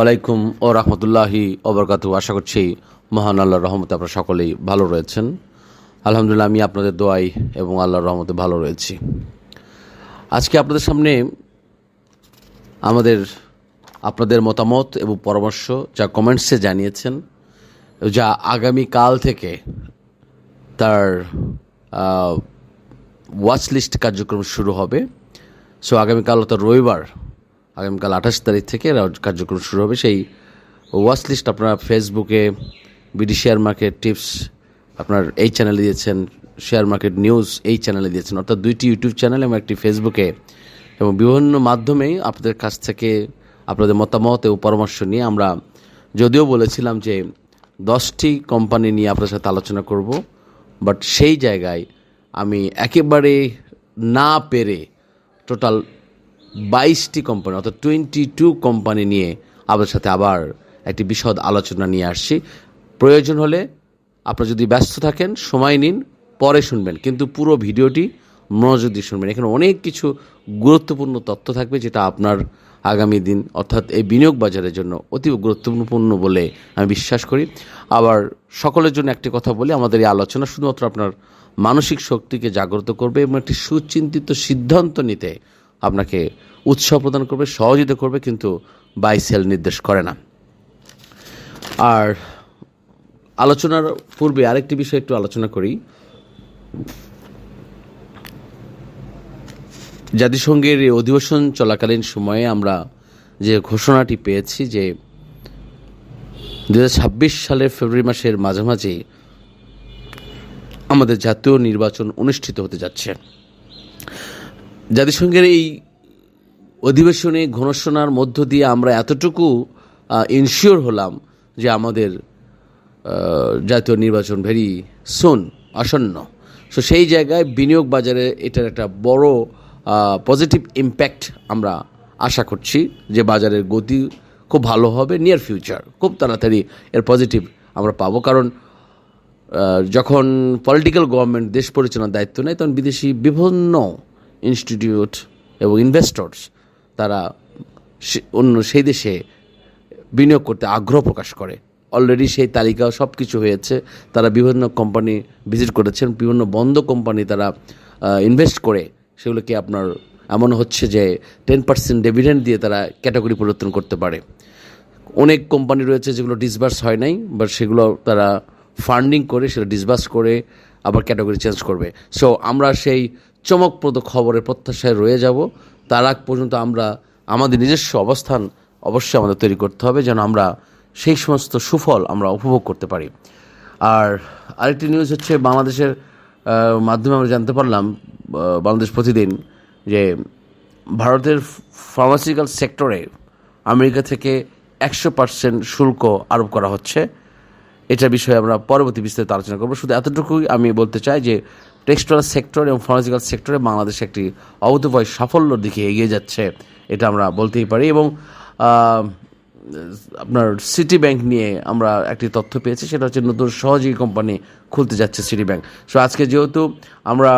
ওয়ালাইকুম ও রহমতুল্লাহি ওবরকাতু আশা করছি মহান আল্লাহর রহমতে আপনারা সকলেই ভালো রয়েছেন। আলহামদুলিল্লাহ, আমি আপনাদের দোয়াই এবং আল্লাহর রহমতে ভালো রয়েছি। আজকে আপনাদের সামনে আমাদের আপনাদের মতামত এবং পরামর্শ যা কমেন্টসে জানিয়েছেন, যা আগামী কাল থেকে তার ওয়াচ লিস্ট কার্যক্রম শুরু হবে। সো আগামীকাল অর্থাৎ রবিবার আগামীকাল আঠাশ তারিখ থেকে কার্যক্রম শুরু হবে। সেই ওয়াচ লিস্ট আপনারা ফেসবুকে বিডি শেয়ার মার্কেট টিপস আপনার এই চ্যানেলে দিয়েছেন শেয়ার মার্কেট নিউজ এই চ্যানেলে দিয়েছেন, অর্থাৎ দুইটি ইউটিউব চ্যানেল এবং একটি ফেসবুকে এবং বিভিন্ন মাধ্যমেই আপনাদের কাছ থেকে আপনাদের মতামত এবং পরামর্শ নিয়ে আমরা যদিও বলেছিলাম যে দশটি কোম্পানি নিয়ে আপনার সাথে আলোচনা করব বাট সেই জায়গায় আমি একেবারে না পেরে টোটাল বাইশটি কোম্পানি অর্থাৎ টোয়েন্টি টু কোম্পানি নিয়ে আপনার সাথে আবার একটি বিশদ আলোচনা নিয়ে আসছি। প্রয়োজন হলে আপনারা যদি ব্যস্ত থাকেন, সময় নিন, পরে শুনবেন। কিন্তু পুরো ভিডিওটি মনোযোগ দিয়ে শুনবেন। এখানে অনেক কিছু গুরুত্বপূর্ণ তথ্য থাকবে যেটা আপনার আগামী দিন, অর্থাৎ এই বিনিয়োগ বাজারের জন্য অতি গুরুত্বপূর্ণ বলে আমি বিশ্বাস করি। আবার সকলের জন্য একটি কথা বলি, আমাদের এই আলোচনা শুধুমাত্র আপনার মানসিক শক্তিকে জাগ্রত করবে এবং একটি সুচিন্তিত সিদ্ধান্ত নিতে আপনাকে উৎসাহ প্রদান করবে, সহযোগিতা করবে, কিন্তু বাই সেল নির্দেশ করে না। আর আলোচনার পূর্বে আরেকটি বিষয় একটু আলোচনা করি। জাতিসংঘের এই অধিবেশন চলাকালীন সময়ে আমরা যে ঘোষণাটি পেয়েছি যে দুহাজার ছাব্বিশ সালের ফেব্রুয়ারি মাসের মাঝামাঝি আমাদের জাতীয় নির্বাচন অনুষ্ঠিত হতে যাচ্ছে। জাতিসংঘের এই অধিবেশনে ঘোষণার মধ্য দিয়ে আমরা এতটুকু ইনশিওর হলাম যে আমাদের জাতীয় নির্বাচন ভেরি সোন আসন্ন। সো সেই জায়গায় বিনিয়োগ বাজারে এটার একটা বড় পজিটিভ ইম্প্যাক্ট আমরা আশা করছি যে বাজারের গতি খুব ভালো হবে নিয়ার ফিউচার খুব তাড়াতাড়ি এর পজিটিভ আমরা পাবো। কারণ যখন পলিটিক্যাল গভর্নমেন্ট দেশ পরিচালনার দায়িত্ব নেয়, তখন বিদেশি বিভিন্ন ইনস্টিটিউট এবং ইনভেস্টর্স, তারা অন্য সেই দেশে বিনিয়োগ করতে আগ্রহ প্রকাশ করে। অলরেডি সেই তালিকা সব কিছু হয়েছে। তারা বিভিন্ন কোম্পানি ভিজিট করেছেন, বিভিন্ন বন্ধ কোম্পানি তারা ইনভেস্ট করে। সেগুলোকে আপনার এমন হচ্ছে যে টেন পার্সেন্ট ডিভিডেন্ড দিয়ে তারা ক্যাটাগরি পরিবর্তন করতে পারে। অনেক কোম্পানি রয়েছে যেগুলো ডিসবার্স হয় নাই বাট সেগুলো তারা ফান্ডিং করে সেটা ডিসবার্স করে আবার ক্যাটাগরি চেঞ্জ করবে। সো আমরা সেই চমকপ্রদ খবরের প্রত্যাশায় রয়ে যাব। তার আগ পর্যন্ত আমরা, আমাদের নিজস্ব অবস্থান অবশ্যই আমাদের তৈরি করতে হবে যেন আমরা সেই সমস্ত সুফল আমরা উপভোগ করতে পারি। আর আরেকটি নিউজ হচ্ছে বাংলাদেশের মাধ্যমে আমরা জানতে পারলাম বাংলাদেশ প্রতিদিন যে ভারতের ফার্মাসিউটিক্যাল সেক্টরে আমেরিকা থেকে একশো পার্সেন্ট শুল্ক আরোপ করা হচ্ছে। এটার বিষয়ে আমরা পরবর্তী বিস্তারিত আলোচনা করব। শুধু এতটুকুই আমি বলতে চাই যে টেক্সটাইল সেক্টর এবং ফার্মাসিউটিক্যাল সেক্টরে বাংলাদেশ একটি অভূতপূর্ব সাফল্যর দিকে এগিয়ে যাচ্ছে, এটা আমরা বলতেই পারি। এবং আপনার সিটি ব্যাংক নিয়ে আমরা একটি তথ্য পেয়েছি, সেটা হচ্ছে নতুন সহযোগী কোম্পানি খুলতে যাচ্ছে সিটি ব্যাংক। সো আজকে যেহেতু আমরা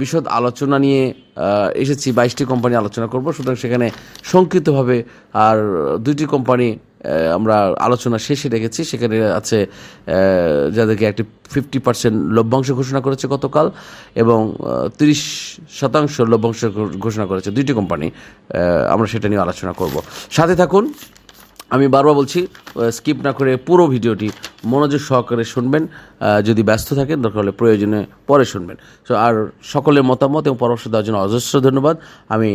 বিশদ আলোচনা নিয়ে এসেছি, বাইশটি কোম্পানি আলোচনা করব, সুতরাং সেখানে সংক্ষিপ্তভাবে আর দুইটি কোম্পানি আমরা আলোচনা শেষে রেখেছি সেখানে আছে যাদেরকে একটি ফিফটি পার্সেন্ট লভ্যাংশ ঘোষণা করেছে গতকাল এবং তিরিশ শতাংশ লভ্যাংশ ঘোষণা করেছে দুইটি কোম্পানি আমরা সেটা নিয়ে আলোচনা করব। সাথে থাকুন, আমি বারবার বলছি স্কিপ না করে পুরো ভিডিওটি মনোযোগ সহকারে শুনবেন যদি ব্যস্ত থাকেন, দরকার হলে প্রয়োজনে পরে শুনবেন। সো আর সকলের মতামত এবং পরামর্শ দেওয়ার জন্য অজস্র ধন্যবাদ। আমি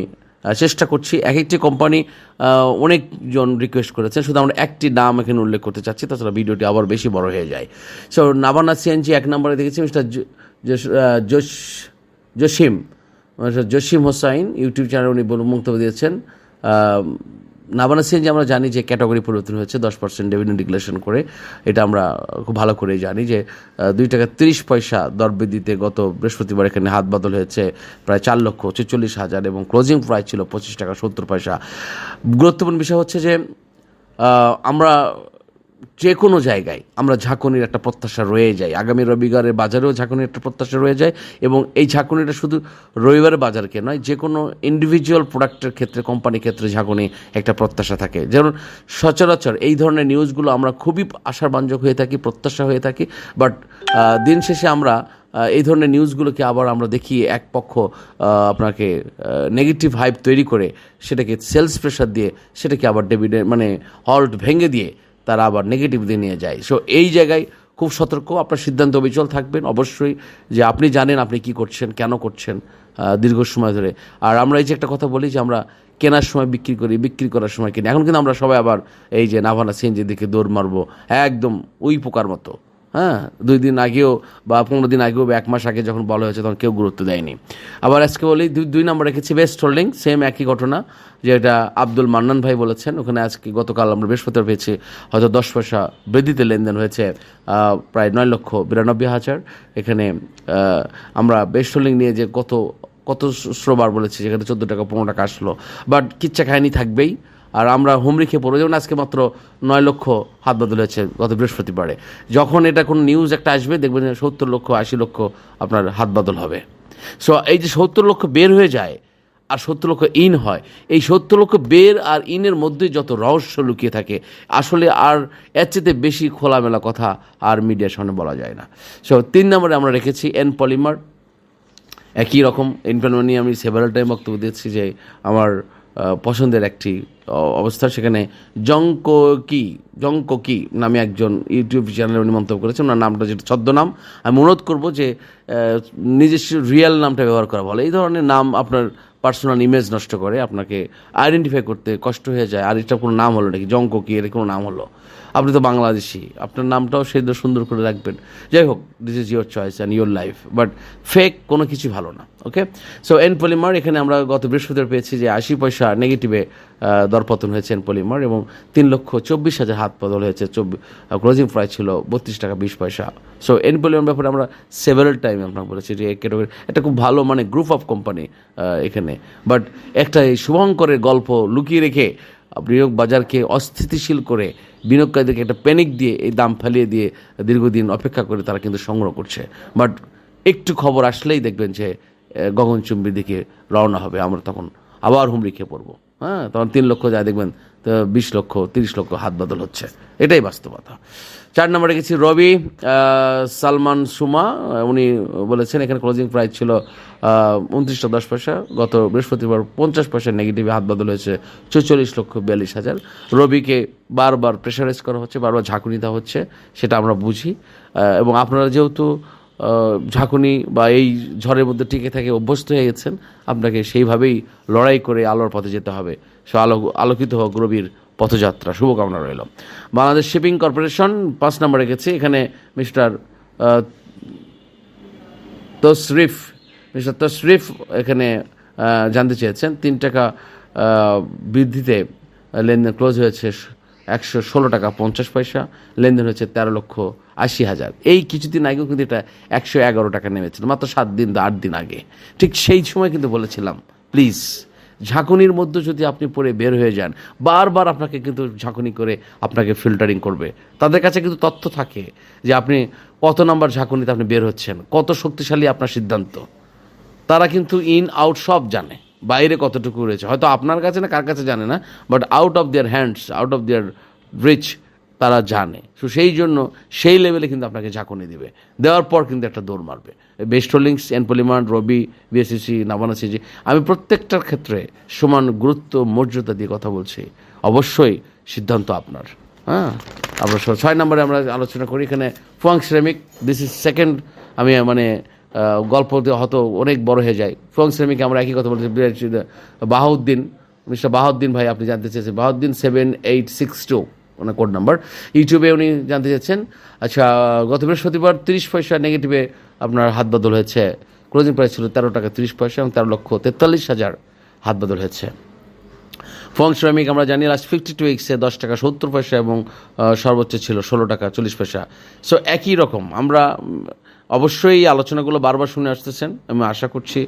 চেষ্টা করছি। এক একটি কোম্পানি অনেকজন রিকোয়েস্ট করেছেন। শুধু আমরা একটি নাম এখানে উল্লেখ করতে চাচ্ছি, তাছাড়া ভিডিওটি আবার বেশি বড় হয়ে যায়। সো নাবানা সিএনজি এক নম্বরে দেখেছি, mister Jasim Jasim Hossain, YouTube channel উনি বলে মন্তব্য দিয়েছেন। নাবানা সিএনজি আমরা জানি যে ক্যাটাগরি পরিবর্তন হয়েছে, দশ পার্সেন্ট ডিভিডেন্ড ডিক্লারেশন করে, এটা আমরা খুব ভালো করে জানি যে দুই টাকা তিরিশ পয়সা দর বৃদ্ধিতে গত বৃহস্পতিবার এখানে হাত বদল হয়েছে প্রায় চার লক্ষ ছেচল্লিশ হাজার এবং ক্লোজিং প্রাইস ছিল পঁচিশ টাকা সত্তর পয়সা। গুরুত্বপূর্ণ বিষয় হচ্ছে যে আমরা যে কোনো জায়গায় আমরা ঝাঁকুনির একটা প্রত্যাশা রয়ে যায়। আগামী রবিবারের বাজারেও ঝাঁকুনির একটা প্রত্যাশা রয়ে যায় এবং এই ঝাঁকুনিটা শুধু রবিবারের বাজারকে নয় যে কোনো ইন্ডিভিজুয়াল প্রোডাক্টের ক্ষেত্রে কোম্পানির ক্ষেত্রে ঝাঁকুনি একটা প্রত্যাশা থাকে। যেমন সচরাচর এই ধরনের নিউজগুলো আমরা খুবই আশাবাঞ্জক হয়ে থাকি, প্রত্যাশা হয়ে থাকি বাট দিন শেষে আমরা এই ধরনের নিউজগুলোকে আবার আমরা দেখি এক পক্ষ আপনাকে নেগেটিভ হাইপ তৈরি করে, সেটাকে সেলস প্রেশার দিয়ে, সেটাকে আবার ডেবিডে মানে হল্ট ভেঙে দিয়ে তারা আবার নেগেটিভ দিয়ে নিয়ে যায়। সো এই জায়গায় খুব সতর্ক, আপনার সিদ্ধান্ত অবিচল থাকবেন। অবশ্যই যে আপনি জানেন আপনি কি করছেন, কেন করছেন দীর্ঘ সময় ধরে। আর আমরা এই যে একটা কথা বলি যে আমরা কেনার সময় বিক্রি করি, বিক্রি করার সময় কিনি। এখন কিন্তু আমরা সবাই আবার এই যে নাভানা সিএনজির দিকে দৌড় মারবো, একদম ওই পোকার মতো। হ্যাঁ দুই দিন আগেও বা পনেরো দিন আগেও বা এক মাস আগে যখন বলা হয়েছে তখন কেউ গুরুত্ব দেয়নি। আবার আজকে বলি, দুই দুই নম্বর রেখেছি বেস্ট হোল্ডিং সেম একই ঘটনা, যেটা আব্দুল মান্নান ভাই বলেছেন। ওখানে আজকে গতকাল আমরা বৃহস্পতিবার পেয়েছি, হয়তো দশ পয়সা বৃদ্ধিতে লেনদেন হয়েছে প্রায় নয় লক্ষ বিরানব্বই হাজার। এখানে আমরা বেস্ট হোল্ডিং নিয়ে যে কত কত শ্রোবার বলেছি যেখানে চোদ্দ টাকা, পনেরো টাকা আসলো। বাট কিচ্ছা খায়নি থাকবেই। আর আমরা হুমড়ি খেয়ে পড়ব। যেমন আজকে মাত্র নয় লক্ষ হাত বদল হয়েছে গত বৃহস্পতিবারে। যখন এটা কোনো নিউজ একটা আসবে, দেখবেন সত্তর লক্ষ, আশি লক্ষ আপনার হাত বদল হবে। সো এই যে সত্তর লক্ষ বের হয়ে যায় আর সত্তর লক্ষ ইন হয়, এই সত্তর লক্ষ বের আর ইনের মধ্যে যত রহস্য লুকিয়ে থাকে, আসলে আর এর চেয়ে বেশি খোলামেলা কথা আর মিডিয়ার সামনে বলা যায় না। সো তিন নম্বরে আমরা রেখেছি এন পলিমার একই রকম ইনফ্লুয়েন্স নিয়ে আমি সেভারাল টাইম বক্তব্য দিয়েছি যে আমার পছন্দের একটি অবস্থা। সেখানে জঙ্ক কি জঙ্ক কি নামে একজন ইউটিউব চ্যানেলে উনি মন্তব্য করেছেন। ওনার নামটা যেটা ছদ্মনাম। আমি অনুরোধ করব যে নিজস্ব রিয়েল নামটা ব্যবহার করা ভালো। এই ধরনের নাম আপনার পার্সোনাল ইমেজ নষ্ট করে, আপনাকে আইডেন্টিফাই করতে কষ্ট হয়ে যায়। আর এটা কোনো নাম হলো নাকি? জঙ্ক কি? এর কোনো নাম হলো? আপনি তো বাংলাদেশি। আপনার নামটাও সেই সুন্দর করে রাখবেন। যাই হোক this is your choice and your life but fake কোনো কিছু ভালো না ওকে সো এন পলিমার এখানে আমরা গত বৃহস্পতিবার পেয়েছি যে আশি পয়সা নেগেটিভে দরপতন হয়েছে এন পলিমার এবং তিন লক্ষ চব্বিশ হাজার হাত বদল হয়েছে। চব্বিশ ক্লোজিং প্রাইস ছিল বত্রিশ টাকা বিশ পয়সা। সো এন পলিমার ব্যাপারে আমরা সেভারাল টাইম আপনাকে বলেছি যে ক্যাটাগরি এটা খুব ভালো মানে গ্রুপ অফ কোম্পানি এখানে। বাট একটা এই শুভঙ্করের গল্প লুকিয়ে রেখে বিনিয়োগ বাজারকে অস্থিতিশীল করে, বিনিয়োগকারীদেরকে একটা প্যানিক দিয়ে, এই দাম ফেলিয়ে দিয়ে দীর্ঘদিন অপেক্ষা করে তারা কিন্তু সংগ্রহ করছে। বাট একটু খবর আসলেই দেখবেন যে গগনচুম্বির দিকে রওনা হবে। আমরা তখন আবার হুমড়ি খেয়ে পড়ব। হ্যাঁ তখন তিন লক্ষ যায় দেখবেন বিশ লক্ষ, তিরিশ লক্ষ হাত বদল হচ্ছে। এটাই বাস্তবতা। চার নম্বরে গেছি রবি সালমান সুমা, উনি বলেছেন, এখানে ক্লোজিং প্রাইস ছিল উনত্রিশটা দশ পয়সা। গত বৃহস্পতিবার পঞ্চাশ পয়সা নেগেটিভে হাত বদল হয়েছে চৌচল্লিশ লক্ষ বিয়াল্লিশ হাজার। রবিকে বারবার প্রেশারাইজ করা হচ্ছে, বারবার ঝাঁকুনি দেওয়া হচ্ছে, সেটা আমরা বুঝি। এবং আপনারা যেহেতু ঝাঁকুনি বা এই ঝড়ের মধ্যে টিকে থাকে অভ্যস্ত হয়ে গেছেন, আপনাকে সেইভাবেই লড়াই করে আলোর পথে যেতে হবে। আলো, আলোকিত হোক রবির পথযাত্রা। শুভকামনা রইল। বাংলাদেশ শিপিং কর্পোরেশন, পাঁচ নম্বরে গেছে এখানে মিস্টার তশরিফ মিস্টার তশরিফ এখানে জানতে চেয়েছেন। তিন টাকা বৃদ্ধিতে লেনদেন ক্লোজ হয়েছে একশো ষোলো টাকা পঞ্চাশ পয়সা, লেনদেন হয়েছে তেরো লক্ষ আশি হাজার। এই কিছুদিন আগেও কিন্তু এটা একশো এগারো টাকা নেমেছিল, মাত্র সাত দিন আট দিন আগে। ঠিক সেই সময় কিন্তু বলেছিলাম, প্লিজ ঝাঁকুনির মধ্যে যদি আপনি পড়ে বের হয়ে যান, বারবার আপনাকে কিন্তু ঝাঁকুনি করে আপনাকে ফিল্টারিং করবে। তাদের কাছে কিন্তু তথ্য থাকে যে আপনি কত নাম্বার ঝাঁকুনিতে আপনি বের হচ্ছেন, কত শক্তিশালী আপনার সিদ্ধান্ত। তারা কিন্তু ইন আউট সব জানে, বাইরে কতটুকু রয়েছে। হয়তো আপনার কাছে না, কার কাছে জানে না but out of their hands out of their reach তারা জানে। তো সেই জন্য সেই লেভেলে কিন্তু আপনাকে ঝাঁকুনি দিবে। দেওয়ার পর কিন্তু একটা দৌড় মারবে। Best Holdings N Polymer Robi BSCC নাবানা সিজি আমি প্রত্যেকটার ক্ষেত্রে সমান গুরুত্ব, মর্যাদা দিয়ে কথা বলছি। অবশ্যই সিদ্ধান্ত আপনার। হ্যাঁ? আমরা ছয় নম্বরে আমরা আলোচনা করি। এখানে ফুয়াং শ্রমিক দিস ইজ সেকেন্ড আমি মানে গল্প হয়তো অনেক বড় হয়ে যায়। ফুয়াং শ্রমিকে আমরা একই কথা বলছি। বাহাউদ্দিন, মিস্টার বাহাউদ্দিন ভাই, আপনি জানতে চেয়েছেন। Bahauddin seven eight six two ওনার কোড নাম্বার ইউটিউবে উনি জানতে চাচ্ছেন আচ্ছা গত বৃহস্পতিবার তিরিশ পয়সা নেগেটিভে আপনার হাত বদল হয়েছে। ক্লোজিং প্রাইস ছিল তেরো টাকা তিরিশ পয়সা এবং তেরো লক্ষ তেতাল্লিশ হাজার হাত বদল হয়েছে। ফং শ্রমিক, আমরা জানি লাস্ট ফিফটি টু উইক্সে দশ টাকা সত্তর পয়সা এবং সর্বোচ্চ ছিল ষোলো টাকা চল্লিশ পয়সা। সো একই রকম, আমরা অবশ্যই এই আলোচনাগুলো বারবার শুনে আসতেছেন আমি আশা করছি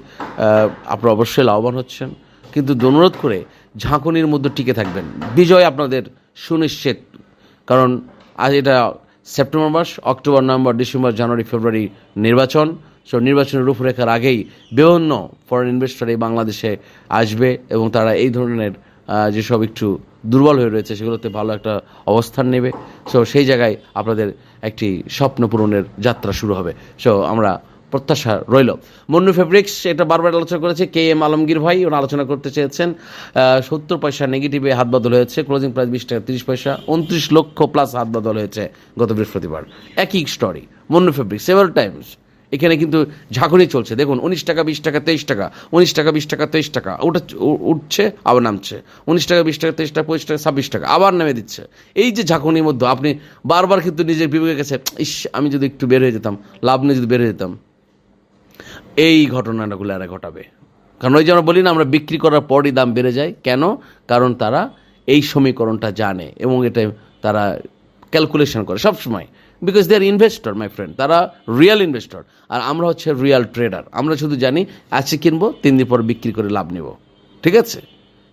আপনারা অবশ্যই লাভবান হচ্ছেন। কিন্তু অনুরোধ করে ঝাঁকুনির মধ্যে টিকে থাকবেন। বিজয় আপনাদের সুনিশ্চিত। কারণ আজ এটা সেপ্টেম্বর মাস, October, November, December, January, February নির্বাচন। সো নির্বাচনের রূপরেখার আগেই বিভিন্ন ফরেন ইনভেস্টর এই বাংলাদেশে আসবে এবং তারা এই ধরনের যেসব একটু দুর্বল হয়ে রয়েছে সেগুলোতে ভালো একটা অবস্থান নেবে। সো সেই জায়গায় আপনাদের একটি স্বপ্ন পূরণের যাত্রা শুরু হবে। সো আমরা প্রত্যাশা রইল। মন্নু ফেব্রিক্স, এটা বারবার আলোচনা করেছে কে এম আলমগীর ভাই ওরা আলোচনা করতে চেয়েছেন। সত্তর পয়সা নেগেটিভে হাত বদল হয়েছে ক্লোজিং প্রাইস বিশ টাকা তিরিশ পয়সা, উনত্রিশ লক্ষ প্লাস হাত বদল হয়েছে গত বৃহস্পতিবার। একই স্টোরি মন্নু ফেব্রিক্স সেভার টাইমস এখানে কিন্তু ঝাঁকুনি চলছে। দেখুন, উনিশ টাকা, বিশ টাকা, তেইশ টাকা, উনিশ টাকা, বিশ টাকা, তেইশ টাকা ওটা উঠছে, আবার নামছে। উনিশ টাকা, বিশ টাকা, তেইশ টাকা, পঁচিশ টাকা, ছাব্বিশ টাকা, আবার নামে দিচ্ছে। এই যে ঝাঁকুনির মধ্যে আপনি বারবার কিন্তু নিজের বিবেকের কাছে, ইস, আমি যদি একটু বের হয়ে যেতাম, লাভ নিয়ে যদি বের হয়ে যেতাম। এই ঘটনাগুলো এরা ঘটাবে। কারণ ওই যে আমরা বলি না, আমরা বিক্রি করার পরই দাম বেড়ে যায়। কেন? কারণ তারা এই সমীকরণটা জানে এবং এটা তারা ক্যালকুলেশন করে সব সময় because they are investor my friend তারা রিয়েল ইনভেস্টর আর আমরা হচ্ছে রিয়েল ট্রেডার আমরা শুধু জানি আজকে কিনবো, তিন দিন পর বিক্রি করে লাভ নেব। ঠিক আছে?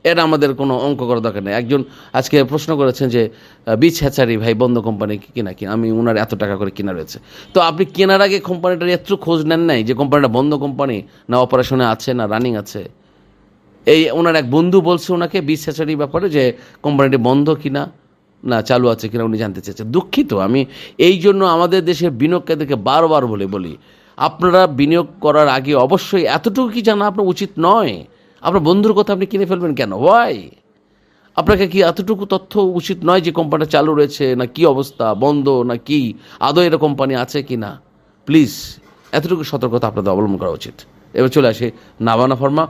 এটা আমাদের কোনো অঙ্ক করার দরকার নেই। একজন আজকে প্রশ্ন করেছেন যে বীজ হ্যাচারি ভাই বন্ধ কোম্পানি কিনা কি? আমি ওনার এত টাকা করে কিনা রয়েছে। তো আপনি কেনার আগে কোম্পানিটার একটু খোঁজ নেন নাই যে কোম্পানিটা বন্ধ কোম্পানি না অপারেশনে আছে না রানিং আছে? এই ওনার এক বন্ধু বলছে ওনাকে বীজ হ্যাচারির ব্যাপারে যে, কোম্পানিটি বন্ধ কিনা না চালু আছে কিনা উনি জানতে চেয়েছেন। দুঃখিত, আমি এই জন্য আমাদের দেশের বিনিয়োগকারীদেরকে বারবার বলে বলি, আপনারা বিনিয়োগ করার আগে অবশ্যই এতটুকু কি জানা আপনার উচিত নয়? আপনার বন্ধুর কথা আপনি কিনে ফেলবেন কেন? ওয়াই আপনাকে কি এতটুকু তথ্য উচিত নয় যে কোম্পানিটা চালু রয়েছে, না কি অবস্থা, বন্ধ, না কি? আদৌ এরকম কোম্পানি আছে কি না প্লিজ এতটুকু সতর্কতা আপনাদের অবলম্বন করা উচিত। এবার চলে আসে নাবানা ফার্মা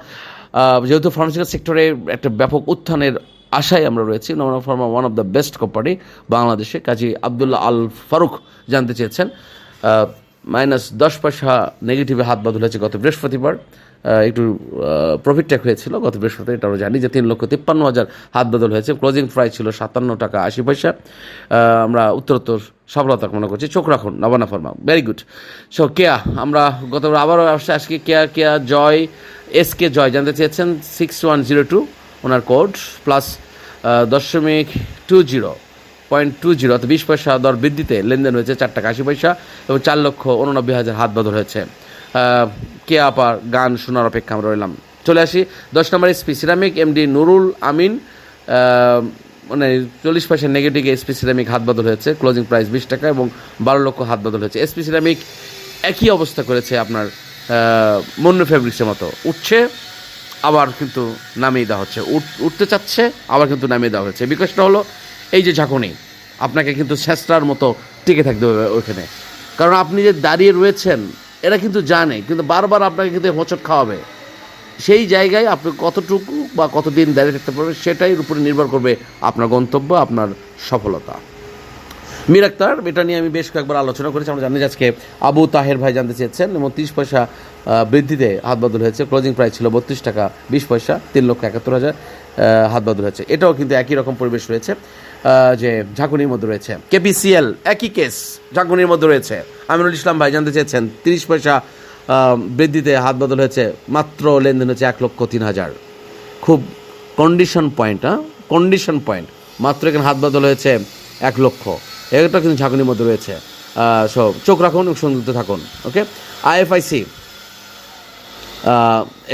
যেহেতু ফার্মাসিউটিক্যাল সেক্টরে একটা ব্যাপক উত্থানের আশায় আমরা রয়েছি Navana pharma one of the best company বাংলাদেশে। কাজী আবদুল্লাহ আল ফারুক জানতে চেয়েছেন। মাইনাস দশ পয়সা নেগেটিভে হাত বদল হয়েছে গত বৃহস্পতিবার। একটু প্রফিট ট্যাক হয়েছিল গত বৃহস্পতিবার, এটা আমরা জানি যে তিন লক্ষ তিপ্পান্ন হাজার হাত বদল হয়েছে। ক্লোজিং প্রাইস ছিল সাতান্ন টাকা আশি পয়সা। আমরা উত্তরোত্তর সফলতা কামনা করছি। চোখ রাখুন, নবানা ফার্মা ভেরি গুড সো কেয়া, আমরা গত আবারও আজকে কেয়া কেয়া, জয় এস কে জয় জানতে চেয়েছেন six one zero two owner code plus দশমিক two zero point two zero অর্থাৎ বিশ পয়সা দর বৃদ্ধিতে লেনদেন হয়েছে, চার টাকা আশি পয়সা এবং চার লক্ষ উননব্বই হাজার হাত বদল হয়েছে। কে আপার গান শোনার অপেক্ষা আমরা রইলাম। চলে আসি, দশ নম্বর SP ceramic MD Nurul Amin. মানে চল্লিশ পয়সা নেগেটিভ এসপি সিরামিক হাত বদল হয়েছে, ক্লোজিং প্রাইস বিশ টাকা এবং বারো লক্ষ হাত বদল হয়েছে। এসপি সিরামিক একই অবস্থা করেছে আপনার মন্য ফেব্রিক্সের মতো। উঠছে, আবার কিন্তু নামিয়ে দেওয়া হচ্ছে। উঠ- উঠতে চাচ্ছে, আবার কিন্তু নামিয়ে দেওয়া হচ্ছে বিকাশটা হলো এই যে ঝাঁকুনি, আপনাকে কিন্তু শেষটার মতো টিকে থাকতে হবে ওইখানে। কারণ আপনি যে দাঁড়িয়ে রয়েছেন, এরা কিন্তু জানে, কিন্তু বারবার আপনাকে কিন্তু হোঁচট খাওয়াবে। সেই জায়গায় আপনি কতটুকু বা কতদিন দাঁড়িয়ে থাকতে পারবেন, সেটাই উপরে নির্ভর করবে আপনার গন্তব্য, আপনার সফলতা। মীর আক্তার, এটা নিয়ে আমি বেশ কয়েকবার আলোচনা করেছি। আমরা জানি আজকে আবু তাহের ভাই জানতে চেয়েছেন এবং তিরিশ পয়সা বৃদ্ধিতে হাত বদল হয়েছে। ক্লোজিং প্রাইস ছিল বত্রিশ টাকা বিশ পয়সা, তিন লক্ষ একাত্তর হাজার হাত বদল হয়েছে। এটাও কিন্তু একই রকম পরিবেশ রয়েছে। যে ঝাঁকুনির মধ্যে রয়েছে। কেপিসিএল একই কেস ঝাঁকুনির মধ্যে রয়েছে। আমিনুল ইসলাম ভাই জানতে চেয়েছেন, তিরিশ পয়সা বৃদ্ধিতে হাত বদল হয়েছে, মাত্র লেনদেন হচ্ছে এক লক্ষ তিন হাজার। খুব কন্ডিশন পয়েন্ট হ্যাঁ কন্ডিশন পয়েন্ট মাত্র এখানে হাত বদল হয়েছে এক লক্ষ। এটা কিন্তু ঝাঁকুনির মধ্যে রয়েছে। সব চোখ রাখুন সন্তুষ্ট থাকুন ওকে আইএফআইসি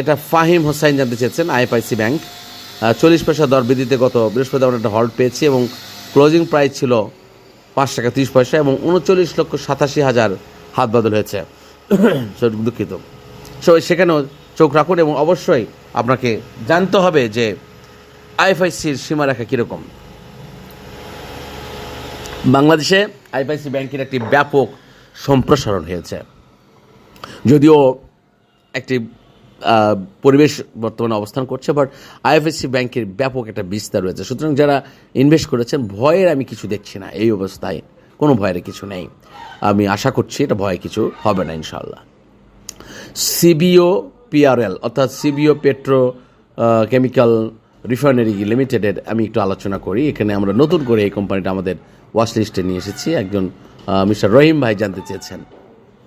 এটা ফাহিম হোসাইন জানতে চেয়েছেন আইএফআইসি ব্যাংক চল্লিশ পয়সা দর বৃদ্ধিতে গত বৃহস্পতিবার আমরা একটা হল্ট পেয়েছি এবং ক্লোজিং প্রাইস ছিল পাঁচ টাকা তিরিশ পয়সা এবং উনচল্লিশ লক্ষ সাতাশি হাজার হাত বদল হয়েছে। দুঃখিত। সো, সেখানেও চোখ রাখুন এবং অবশ্যই আপনাকে জানতে হবে যে আইএফআইসির সীমারেখা কীরকম। বাংলাদেশে আইএফআইসি ব্যাংকের একটি ব্যাপক সম্প্রসারণ হয়েছে। যদিও একটি পরিবেশ বর্তমানে অবস্থান করছে বাট আইএফএসসি ব্যাংকের ব্যাপক একটা বিস্তার রয়েছে। সুতরাং যারা ইনভেস্ট করেছেন, ভয়ের আমি কিছু দেখছি না। এই অবস্থায় কোনো ভয়ের কিছু নেই। আমি আশা করছি এটা ভয় কিছু হবে না ইনশাল্লাহ সিবিও পিআরএল অর্থাৎ সিবিও পেট্রো কেমিক্যাল রিফাইনারি লিমিটেডের আমি একটু আলোচনা করি। এখানে আমরা নতুন করে এই কোম্পানিটা আমাদের ওয়াচ লিস্টে নিয়ে এসেছি। একজন মিস্টার রহিম ভাই জানতে চেয়েছেন।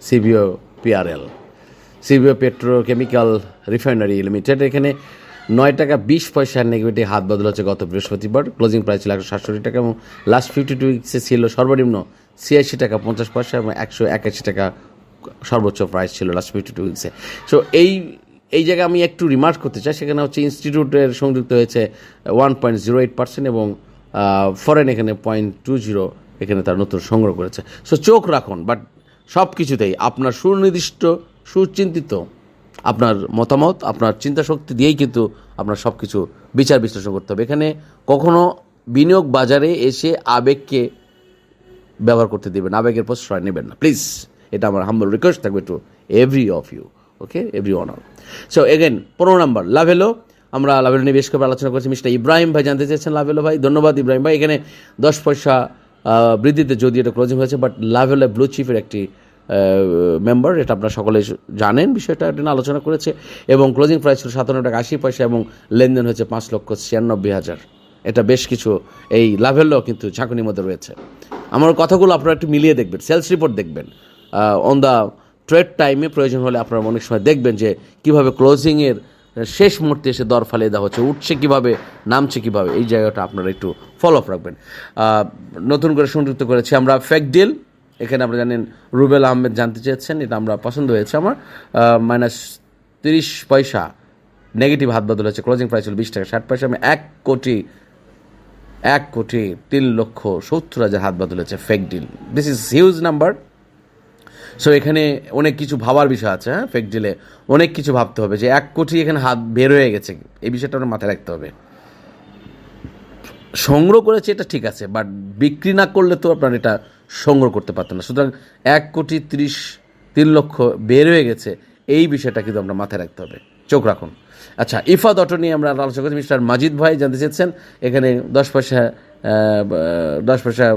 CBO PRL CBO petro chemical refinery limited এখানে নয় টাকা বিশ পয়সার নেগেটিভ হাত বদল হচ্ছে গত বৃহস্পতিবার। ক্লোজিং প্রাইস ছিল একশো সাতষট্টি টাকা এবং লাস্ট ফিফটি টু উইক্সে ছিল সর্বনিম্ন ছিয়াশি টাকা পঞ্চাশ পয়সা এবং একশো একাশি টাকা সর্বোচ্চ প্রাইস ছিল লাস্ট ফিফটি টু উইক্সে সো এই এই জায়গায় আমি একটু রিমার্ক করতে চাই, সেখানে হচ্ছে ইনস্টিটিউটের সংযুক্ত হয়েছে one point zero eight percent এবং ফরেন এখানে পয়েন্ট টু জিরো এখানে তার নতুন সংগ্রহ করেছে। সো চোখ রাখুন বাট সব কিছুতেই আপনার সুনির্দিষ্ট সুচিন্তিত। আপনার মতামত, আপনার চিন্তা শক্তি দিয়েই কিন্তু আপনার সব কিছু বিচার বিশ্লেষণ করতে হবে। এখানে কখনো বিনিয়োগ বাজারে এসে আবেগকে ব্যবহার করতে দেবেন আবেগের প্রশ্রয় নেবেন না। প্লিজ, এটা আমার হাম্বল রিকোয়েস্ট থাকবে to every of you okay every one of so again পনেরো নাম্বার, লাভেলো। আমরা লাভেলো নিয়ে বেশ করে আলোচনা করছি। মিস্টার ইব্রাহিম ভাই জানতে চেয়েছেন লাভেলো ভাই। ধন্যবাদ ইব্রাহিম ভাই। এখানে দশ পয়সা বৃদ্ধিতে যদি এটা ক্লোজিং হয়েছে বাট লাভেলো ব্লু চিফের একটি মেম্বার এটা আপনারা সকলে জানেন, বিষয়টা এটা আলোচনা করেছে, এবং ক্লোজিং প্রাইস ছিল সাতান্ন টাকা আশি পয়সা, এবং লেনদেন হয়েছে পাঁচ লক্ষ ছিয়ানব্বই হাজার। এটা বেশ কিছু, এই লাভেরও কিন্তু ঝাঁকুনির মধ্যে রয়েছে। আমার কথাগুলো আপনারা একটু মিলিয়ে দেখবেন সেলস রিপোর্ট দেখবেন। অন দ্য ট্রেড টাইমে প্রয়োজন হলে আপনারা অনেক সময় দেখবেন যে কীভাবে ক্লোজিংয়ের শেষ মুহূর্তে এসে দর ফালিয়ে দেওয়া হচ্ছে, উঠছে কীভাবে, নামছে কীভাবে, এই জায়গাটা আপনারা একটু ফলো আপ রাখবেন। নতুন করে সংযুক্ত করেছি আমরা ফেক ডিল এখানে আমরা জানেন রুবেল আহমেদ জানতে চেয়েছেন, এটা আমরা পছন্দ হয়েছে আমার। মাইনাস তিরিশ পয়সা, নেগেটিভ হাত বদল হচ্ছে ক্লোজিং প্রাইস হল বিশ টাকা, ষাট পয়সা, আমি এক কোটি এক কোটি তিন লক্ষ সত্তর হাজার হাত বদলেছে fake deal this is huge number so এখানে অনেক কিছু ভাবার বিষয় আছে হ্যাঁ ফেক ডিলে অনেক কিছু ভাবতে হবে যে এক কোটি এখানে হাত বের হয়ে গেছে এই বিষয়টা আপনার মাথায় রাখতে হবে। সংগ্রহ করেছে, এটা ঠিক আছে বাট বিক্রি না করলে তো আপনার এটা সংগ্রহ করতে পারতেন না। সুতরাং এক কোটি তিরিশ, তিন লক্ষ বের হয়ে গেছে। এই বিষয়টা কিন্তু আমরা মাথায় রাখতে হবে। চোখ রাখুন। আচ্ছা ইফাদ অটো নিয়ে আমরা আলোচনা করছি। মিস্টার মাজিদ ভাই জানতে চেয়েছেন, এখানে দশ পয়সা দশ পয়সা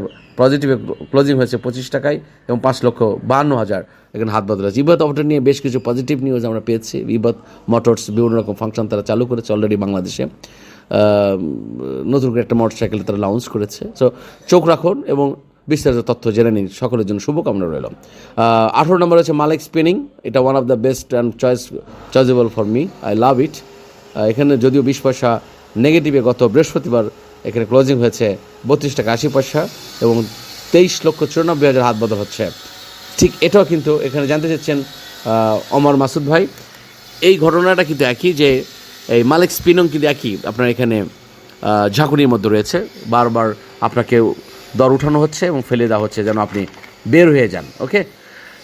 পজিটিভে ক্লোজিং হয়েছে পঁচিশ টাকায় এবং পাঁচ লক্ষ বাহান্ন হাজার এখানে হাত বদল আছে ইবাদ অটো নিয়ে বেশ কিছু পজিটিভ নিউজ আমরা পেয়েছি। ইবাদ মোটরস বিভিন্ন রকম ফাংশন তারা চালু করেছে অলরেডি বাংলাদেশে। নতুন করে একটা মোটর সাইকেল তারা লঞ্চ করেছে। সো চোখ রাখুন এবং বিস্তারিত তথ্য জেনে নিন। সকলের জন্য শুভকামনা রইল। আঠারো নম্বর হচ্ছে মালিক স্পিনিং এটা one of the best and choice choiceable for me I love it এখানে যদিও বিশ পয়সা নেগেটিভে গত বৃহস্পতিবার এখানে ক্লোজিং হয়েছে বত্রিশ টাকা আশি পয়সা এবং তেইশ লক্ষ চুরানব্বই হাজার হাত বদল হচ্ছে। ঠিক এটাও কিন্তু এখানে জানতে চাচ্ছেন অমর মাসুদ ভাই। এই ঘটনাটা কিন্তু একই যে এই মালিক স্পিনং কিন্তু একই। আপনার এখানে ঝাঁকুনির মধ্যে রয়েছে। বারবার আপনাকে দর উঠানো হচ্ছে এবং ফেলে দেওয়া হচ্ছে যেন আপনি বের হয়ে যান, ওকে?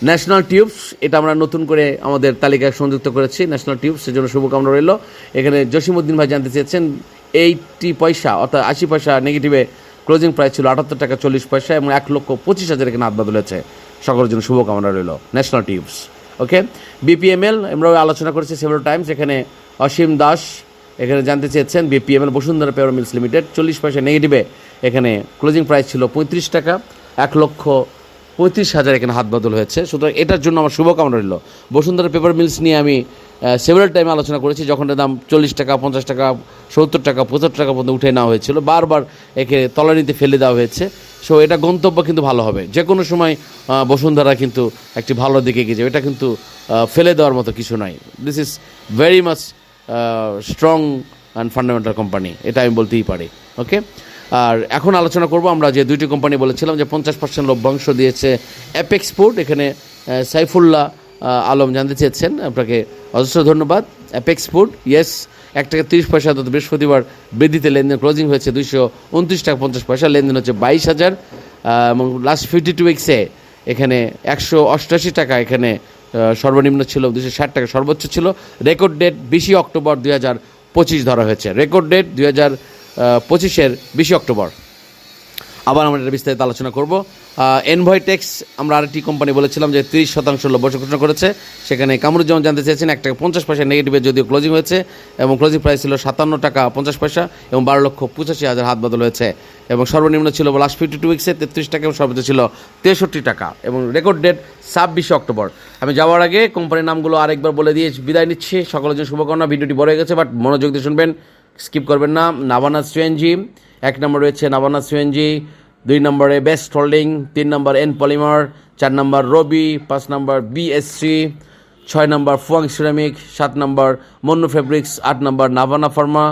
ন্যাশনাল টিউবস এটা আমরা নতুন করে আমাদের তালিকায় সংযুক্ত করেছি ন্যাশনাল টিউবস সেজন্য শুভকামনা রইল। এখানে জসিমউদ্দিন ভাই জানতে চেয়েছেন এইটি পয়সা, অর্থাৎ আশি পয়সা নেগেটিভে ক্লোজিং প্রাইস ছিল আটাত্তর টাকা চল্লিশ পয়সা এবং এক লক্ষ পঁচিশ হাজার এখানে হাত বদলেছে সকলের জন্য শুভকামনা রইল ন্যাশনাল টিউবস ওকে? বিপিএমএল আমরা আলোচনা করেছি সেভারাল টাইমস এখানে অসীম দাস, এখানে জানতে চেয়েছেন BPML Bashundhara paper mills limited চল্লিশ পয়সা নেগেটিভে এখানে ক্লোজিং প্রাইস ছিল পঁয়ত্রিশ টাকা, এক লক্ষ পঁয়ত্রিশ হাজার এখানে হাত বদল হয়েছে। সুতরাং এটার জন্য আমার শুভকামনা রইল। বসুন্ধরা পেপার মিলস নিয়ে আমি সেভারাল টাইমে আলোচনা করেছি, যখন এর দাম চল্লিশ টাকা, পঞ্চাশ টাকা, সত্তর টাকা, পঁচাত্তর টাকা পর্যন্ত উঠে নেওয়া হয়েছিল। বারবার একে তলানিতে ফেলে দেওয়া হয়েছে। সো এটা গন্তব্য কিন্তু ভালো হবে। যে কোনো সময় বসুন্ধরা কিন্তু একটি ভালো দিকে এগিয়ে যাবে। এটা কিন্তু ফেলে দেওয়ার মতো কিছু নয়। This is very much strong and fundamental company এটা আমি বলতেই পারি। ওকে আর এখন আলোচনা করব, আমরা যে দুইটি কোম্পানি বলেছিলাম যে পঞ্চাশ পার্সেন্ট লভ্যাংশ দিয়েছে অ্যাপেক্সপোর্ট এখানে সাইফুল্লাহ আলম জানতে চেয়েছেন। আপনাকে অজস্র ধন্যবাদ। অ্যাপেক্সপোর্ট ইয়েস এক টাকা তিরিশ পয়সা গত বৃহস্পতিবার বৃদ্ধিতে লেনদেন ক্লোজিং হয়েছে দুইশো উনত্রিশ টাকা পঞ্চাশ পয়সা, লেনদেন হচ্ছে বাইশ হাজার। এবং লাস্ট ফিফটি টু উইক্সে এখানে একশো অষ্টাশি টাকা এখানে সর্বনিম্ন ছিল দুশো ষাট টাকা সর্বোচ্চ ছিল। রেকর্ড ডেট বিশে অক্টোবর দুই হাজার পঁচিশ ধরা হয়েছে। রেকর্ড ডেট দুই হাজার পঁচিশের বিশে অক্টোবর। আবার আমরা এটা বিস্তারিত আলোচনা করব। এনভয়টেক্স আমরা আরেকটি কোম্পানি বলেছিলাম যে তিরিশ শতাংশ লভ্য ঘোষণা করেছে। সেখানে কামরুজ্জামান জানতে চেয়েছেন এক টাকা পঞ্চাশ পয়সা নেগেটিভে যদিও ক্লোজিং হয়েছে এবং ক্লোজিং প্রাইস ছিল সাতান্ন টাকা পঞ্চাশ পয়সা এবং বারো লক্ষ পঁচাশি হাজার হাত বদল হয়েছে। এবং সর্বনিম্ন ছিল লাস্ট ফিফটি টু উইক্সে তেত্রিশ টাকা এবং সর্বোচ্চ ছিল তেষট্টি টাকা এবং রেকর্ড ডেট ছাব্বিশে অক্টোবর। আমি যাওয়ার আগে কোম্পানির নামগুলো আরেকবার বলে দিয়ে বিদায় নিচ্ছি। সকলের জন্য শুভকামনা। ভিডিওটি বড় হয়ে গেছে বাট মনোযোগ দিয়ে শুনবেন। স্কিপ করবেন না। নাবানা সিএনজি এক নম্বর রয়েছে নাবানা সিএনজি দুই নম্বরে বেস্ট হোল্ডিং, তিন নম্বর এন পলিমার, চার নম্বর রবি, পাঁচ নম্বর বিএসসি, ছয় নম্বর ফুয়াং সিরামিক, সাত নম্বর মন্নু ফেব্রিক্স, আট নম্বর নাভানা ফার্মা,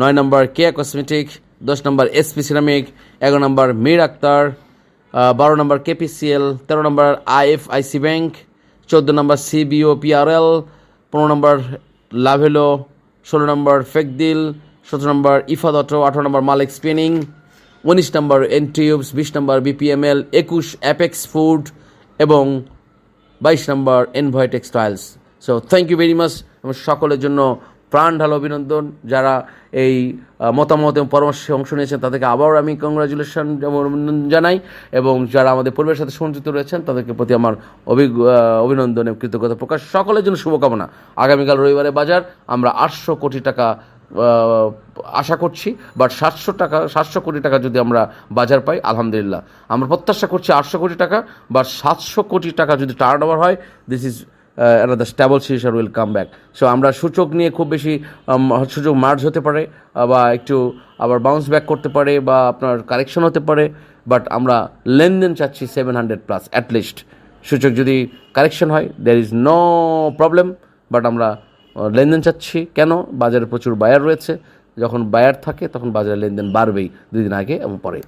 নয় নম্বর কেয়া কসমেটিক, দশ নম্বর এসপি সিরামিক, এগারো নম্বর মীর আক্তার বারো নম্বর কেপিসিএল, তেরো নম্বর আইএফআইসি ব্যাংক, চোদ্দ নম্বর সিবিও পিআরএল, পনেরো নম্বর লাভেলো, ষোলো নম্বর ফেকদিল সতেরো নম্বর ইফাদ অটো, আঠারো নম্বর মালিক স্পিনিং উনিশ নম্বর এনটিউবস বিশ নম্বর বিপিএমএল একুশ অ্যাপেক্স ফুড এবং বাইশ নম্বর envoy textiles so thank you very much এবং সকলের জন্য প্রাণ ঢালো অভিনন্দন। যারা এই মতামত এবং পরামর্শে অংশ নিয়েছেন, তাদেরকে আবারও আমি কংগ্রাচুলেশন অভিনন্দন জানাই এবং যারা আমাদের পরিবারের সাথে সংযুক্ত রয়েছেন, তাদেরকে প্রতি আমার অভিজ্ঞ অভিনন্দন এবং কৃতজ্ঞতা প্রকাশ। সকলের জন্য শুভকামনা। আগামীকাল রবিবারে বাজার, আমরা আটশো কোটি টাকা আশা করছি বাট সাতশো টাকা, সাতশো কোটি টাকা যদি আমরা বাজার পাই, আলহামদুলিল্লাহ। আমরা প্রত্যাশা করছি আটশো কোটি টাকা বা সাতশো কোটি টাকা যদি টার্ন ওভার হয় this is another stable seesaw will come back so আমরা সূচক নিয়ে খুব বেশি সূচক মার্জ হতে পারে, বা একটু আবার বাউন্স ব্যাক করতে পারে, বা আপনার কারেকশন হতে পারে বাট আমরা লেনদেন চাচ্ছি সেভেন হান্ড্রেড প্লাস অ্যাটলিস্ট সূচক যদি কারেকশন হয় there is no problem but আমরা লেনদেন চাচ্ছি। কেন? বাজারে প্রচুর বায়ার রয়েছে। যখন বায়ার থাকে, তখন বাজারে লেনদেন বাড়বেই দুই দিন আগে এবং পরে।